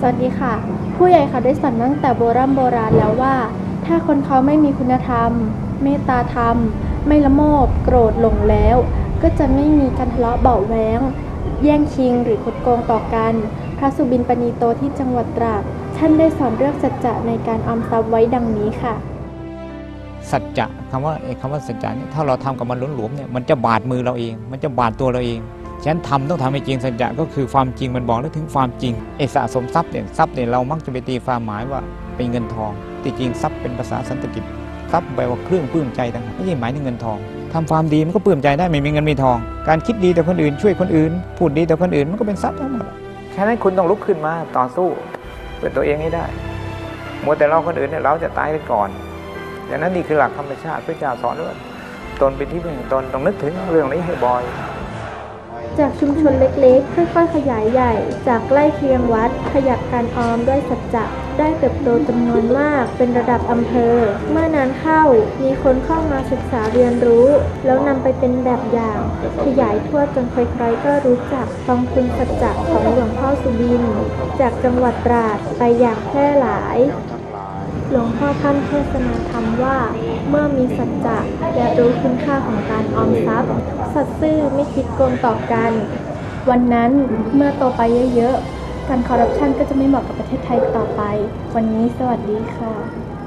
สวัสดีค่ะ ผู้ใหญ่เขาได้สอนตั้งแต่โบราณโบราณแล้วว่า ถ้าคนเขาไม่มีคุณธรรม เมตตาธรรม ไม่ละโมบ โกรธหลงแล้ว ก็จะไม่มีการทะเลาะเบาแว้ง แย่งชิงหรือคดโกงต่อกัน พระสุบินปณีโตที่จังหวัดตราดท่านได้สอนเรื่องสัจจะในการออมทรัพย์ไว้ดังนี้ค่ะ สัจจะคำว่าคำว่าสัจจะเนี่ยถ้าเราทำกับมันหลวมๆเนี่ยมันจะบาดมือเราเอง มันจะบาดตัวเราเอง ฉะนั้นทำต้องทำให้จริงสัจจะก็คือความจริงมันบอกแล้วถึงความจริงไอ้สะสมทรัพย์เนี่ยทรัพย์เนี่ยเรามักจะไปตีความหมายว่าเป็นเงินทองที่จริงทรัพย์เป็นภาษาสันสกฤตทรัพย์แปลว่าเครื่องปลื้มใจต่างหากไม่ใช่หมายถึงเงินทองทำความดีมันก็ปลื้มใจได้ไม่มีเงินมีทอง การคิดดีแต่คนอื่นช่วยคนอื่น พูดดีแต่คนอื่นมันก็เป็นทรัพย์ทั้งหมดฉะนั้นคุณต้องลุกขึ้นมาต่อสู้เพื่อตัวเองให้ได้มัวแต่เราคนอื่นเนี่ยเราจะตายไปก่อนดังนั้นนี่คือหลักธรรมชาติพระเจ้าสอนว่าตนเป็นที่พึ่งของตนต้องนึกถึงเรื่องนี้ให้บ่อย จากชุมชนเล็กๆ ค่อยๆ ขยายใหญ่ จากใกล้เคียงวัด ขยับการออมด้วยสัจจะได้เติบโตจำนวนมากเป็นระดับอำเภอ เมื่อนานเข้ามีคนเข้ามาศึกษาเรียนรู้ แล้วนำไปเป็นแบบอย่าง ขยายทั่วจนใครๆก็รู้จักฟังคุณสัจจะของหลวงพ่อสุบิน จากจังหวัดตราดไปอย่างแพร่หลาย หลวงพ่อท่านเทศนาธรรมว่า เมื่อมีสัจจะและรู้คุณค่าของการออมทรัพย์ สัตว์ซื่อไม่คิดโกงต่อกัน วันนั้นเมื่อโตไปเยอะๆ การคอร์รัปชันก็จะไม่เหมาะกับประเทศไทยต่อไป วันนี้สวัสดีค่ะ